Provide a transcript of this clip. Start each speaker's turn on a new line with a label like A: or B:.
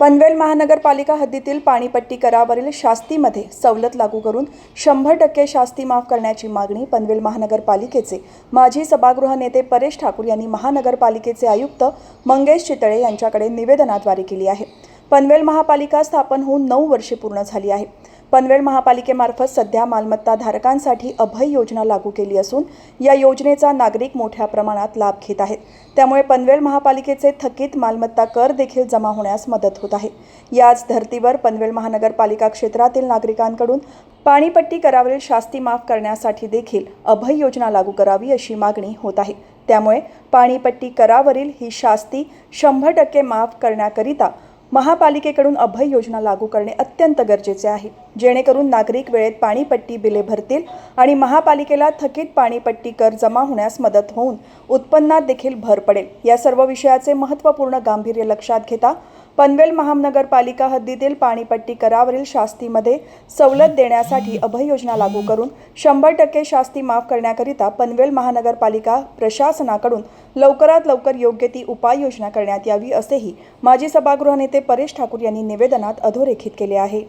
A: पनवेल महानगरपालिका हद्दीतील पाणीपट्टी करावरील शास्तीमध्ये सवलत लागू करून शंभर टक्के शास्ती माफ करण्याची मागणी पनवेल महानगरपालिकेचे माजी सभागृह नेते परेश ठाकूर यांनी महानगरपालिकेचे आयुक्त मंगेश चितळे यांच्याकडे निवेदनाद्वारे केली आहे. पनवेल महापालिका स्थापन होऊन नऊ वर्षे पूर्ण झाली आहे. पनवेल महापालिकेमार्फत सध्या मालमत्ता धारकांसाठी अभय योजना लागू केली असून या योजनेचा नागरिक मोठ्या प्रमाणात लाभ घेत आहेत. त्यामुळे पनवेल महापालिकेचे थकीत मालमत्ता कर देखील जमा होण्यास मदत होत आहे. याच धर्तीवर पनवेल महानगरपालिका क्षेत्रातील नागरिकांकडून पाणीपट्टी करावरील शास्ती माफ करण्यासाठी देखील अभय योजना लागू करावी अशी मागणी होत आहे. त्यामुळे पाणीपट्टी करावरील ही शास्ती शंभर टक्के माफ करण्याकरिता महापालिकेकडून अभय योजना लागू करणे अत्यंत गरजेचे आहे. जेणेकरून नागरिक वेळेत पाणीपट्टी बिले भरतील आणि महापालिकेला थकीत पाणीपट्टी कर जमा होण्यास मदत होऊन उत्पन्नात देखील भर पडेल. या सर्व विषयाचे महत्त्वपूर्ण गांभीर्य लक्षात घेता पनवेल महानगरपालिका हद्दीतील पाणीपट्टी करावरील शास्तीमध्ये सवलत देण्यासाठी अभय योजना लागू करून शंभर टक्के शास्ती माफ करण्याकरिता पनवेल महानगरपालिका प्रशासनाकडून लवकरात लवकर योग्य ती उपाययोजना करण्यात यावी असेही माजी सभागृह नेते परेश ठाकूर यांनी निवेदनात अधोरेखित केले आहे.